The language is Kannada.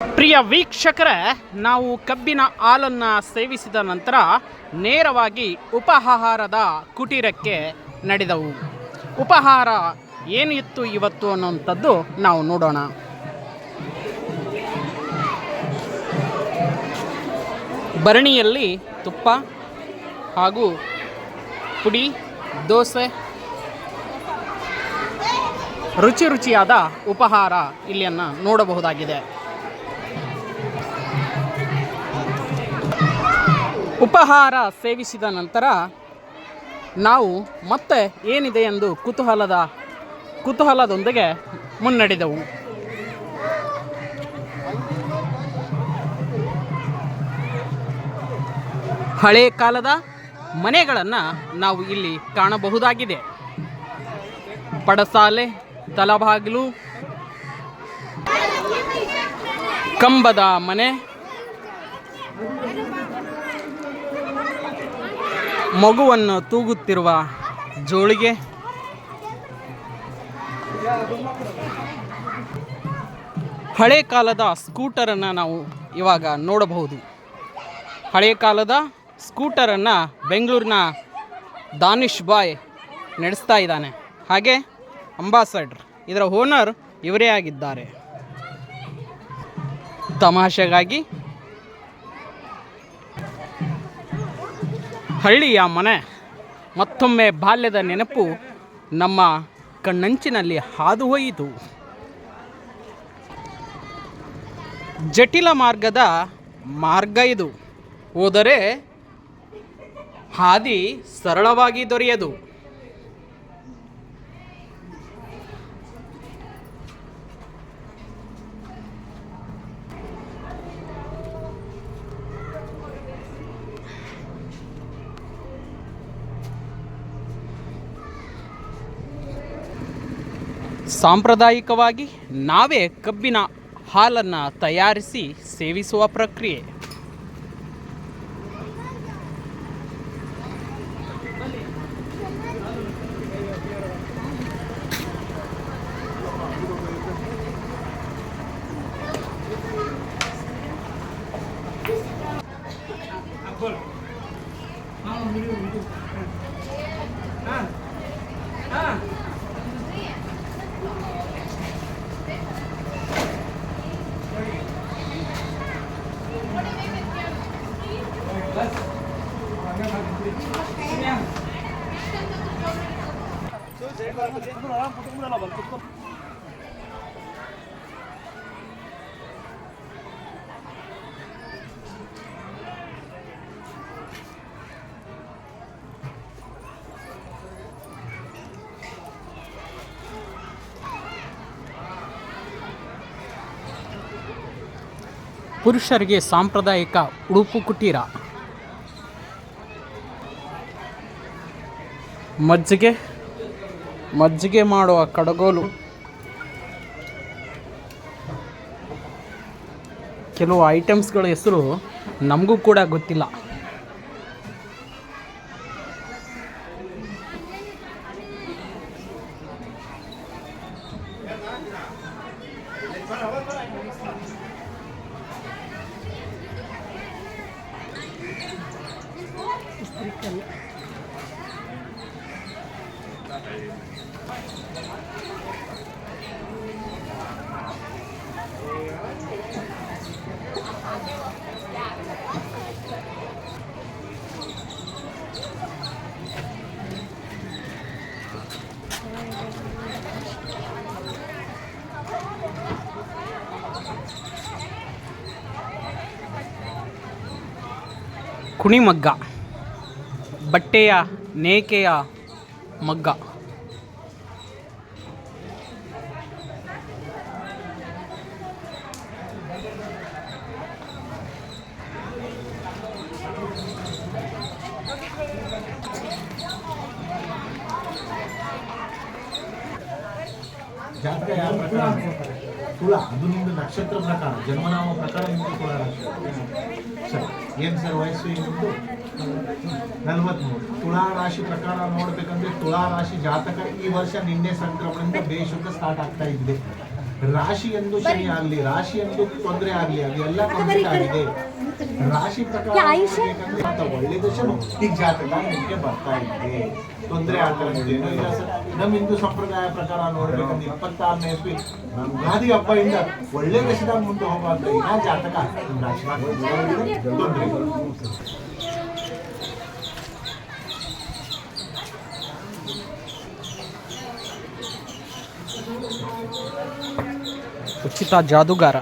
ಪ್ರಿಯ ವೀಕ್ಷಕರೇ, ನಾವು ಕಬ್ಬಿನ ಹಾಲನ್ನು ಸೇವಿಸಿದ ನಂತರ ನೇರವಾಗಿ ಉಪಹಾರದ ಕುಟೀರಕ್ಕೆ ನಡೆದವು. ಉಪಹಾರ ಏನಿತ್ತು ಇವತ್ತು ಅನ್ನೋಂಥದ್ದು ನಾವು ನೋಡೋಣ. ಭರಣಿಯಲ್ಲಿ ತುಪ್ಪ ಹಾಗೂ ಪುಡಿ, ದೋಸೆ ರುಚಿ ರುಚಿಯಾದ ಉಪಹಾರ ಇಲ್ಲಿಯನ್ನು ನೋಡಬಹುದಾಗಿದೆ. ಉಪಹಾರ ಸೇವಿಸಿದ ನಂತರ ನಾವು ಮತ್ತೆ ಏನಿದೆ ಎಂದು ಕುತೂಹಲದ, ಕುತೂಹಲದೊಂದಿಗೆ ಮುನ್ನಡೆದೆವು. ಹಳೆ ಕಾಲದ ಮನೆಗಳನ್ನು ನಾವು ಇಲ್ಲಿ ಕಾಣಬಹುದಾಗಿದೆ. ಪಡಸಾಲೆ, ತಲಬಾಗಿಲು, ಕಂಬದ ಮನೆ ಮಗುವನ್ನು ತೂಗುತ್ತಿರುವ ಜೋಳಿಗೆ ಹಳೆ ಕಾಲದ ಸ್ಕೂಟರನ್ನು ನಾವು ಇವಾಗ ನೋಡಬಹುದು. ಹಳೆ ಕಾಲದ ಸ್ಕೂಟರನ್ನು ಬೆಂಗಳೂರಿನ ದಾನಿಶ್ ಬಾಯ್ ನಡೆಸ್ತಾ ಇದ್ದಾನೆ. ಹಾಗೆ ಅಂಬಾಸಡರ್, ಇದರ ಓನರ್ ಇವರೇ ಆಗಿದ್ದಾರೆ. ತಮಾಷೆಗಾಗಿ ಹಳ್ಳಿಯ ಮನೆ, ಮತ್ತೊಮ್ಮೆ ಬಾಲ್ಯದ ನೆನಪು ನಮ್ಮ ಕಣ್ಣಂಚಿನಲ್ಲಿ ಹಾದು ಹೋಯಿತು. ಜಟಿಲ ಮಾರ್ಗದ ಮಾರ್ಗ ಇದು. ಹೋದರೆ ಹಾದಿ ಸರಳವಾಗಿ ದೊರೆಯದು. ಸಾಂಪ್ರದಾಯಿಕವಾಗಿ ನಾವೇ ಕಬ್ಬಿನ ಹಾಲನ್ನು ತಯಾರಿಸಿ ಸೇವಿಸುವ ಪ್ರಕ್ರಿಯೆ. ಪುರುಷರಿಗೆ ಸಾಂಪ್ರದಾಯಿಕ ಉಡುಪು ಕುಟೀರ. ಮಜ್ಜಿಗೆ ಮಜ್ಜಿಗೆ ಮಾಡುವ ಕಡಗೋಲು. ಕೆಲವು ಐಟಮ್ಸ್ಗಳ ಹೆಸರು ನಮಗೂ ಕೂಡ ಗೊತ್ತಿಲ್ಲ. ಕುಣಿಮಗ್ಗ ಬಟ್ಟೆಯ ನೇಕೆಯ ಮಗ್ಗ ಜಾತಕ ಯಾವ ಪ್ರಕಾರ? ತುಳ ಅದು ನಿಮ್ದು ನಕ್ಷತ್ರ ಪ್ರಕಾರ ಜನ್ಮನಾಮ ಪ್ರಕಾರ ನಿಮ್ದು ತುಳ ಸರ್ ಏನು ಸರ್ ವಯಸ್ಸು ನಿಮ್ಮದು ನಲ್ವತ್ಮೂರು. ತುಳಾ ರಾಶಿ ಪ್ರಕಾರ ನೋಡ್ಬೇಕಂದ್ರೆ ತುಳಾ ರಾಶಿ ಜಾತಕ ಈ ವರ್ಷ ನಿನ್ನೆ ಸಂಕ್ರಮಣದಿಂದ ಬೇಶುದ್ಧ ಸ್ಟಾರ್ಟ್ ಆಗ್ತಾ ಇದೆ. ರಾಶಿ ಎಂದು ಶನಿ ಆಗಲಿ ರಾಶಿ ಎಂದು ತೊಂದರೆ ಆಗಲಿ ಅದೆಲ್ಲ ಕಂಪ್ಲೀಟ್ ಆಗಿದೆ. ರಾಶಿ ಪ್ರಕಾರ ನೋಡ್ಬೇಕಂದ್ರೆ ಅಂತ ಒಳ್ಳೆ ದಶನು ಈಗ ಜಾತಕ ನಿಮಗೆ ಬರ್ತಾ ಇದೆ. ತೊಂದರೆ ಆಗ್ತಾರೆ ಏನೋ ಇಲ್ಲ ಸರ್. ನಮ್ಮ ಹಿಂದೂ ಸಂಪ್ರದಾಯ ಪ್ರಕಾರ ನೋಡ್ಬೇಕಂದ್ರೆ ಇಪ್ಪತ್ತಾರನೇ ಇಸ್ವಿ ಯುಗಾದಿ ಹಬ್ಬದಿಂದ ಒಳ್ಳೆ ದಶದಾಗ ಮುಂದೆ ಹೋಗುವಂತ ಇನ್ನ ಜಾತಕ ನಿಮ್ಮ ರಾಶಿನಾಗ ತೊಂದರೆ ಉಚಿತ ಜಾದುಗಾರ.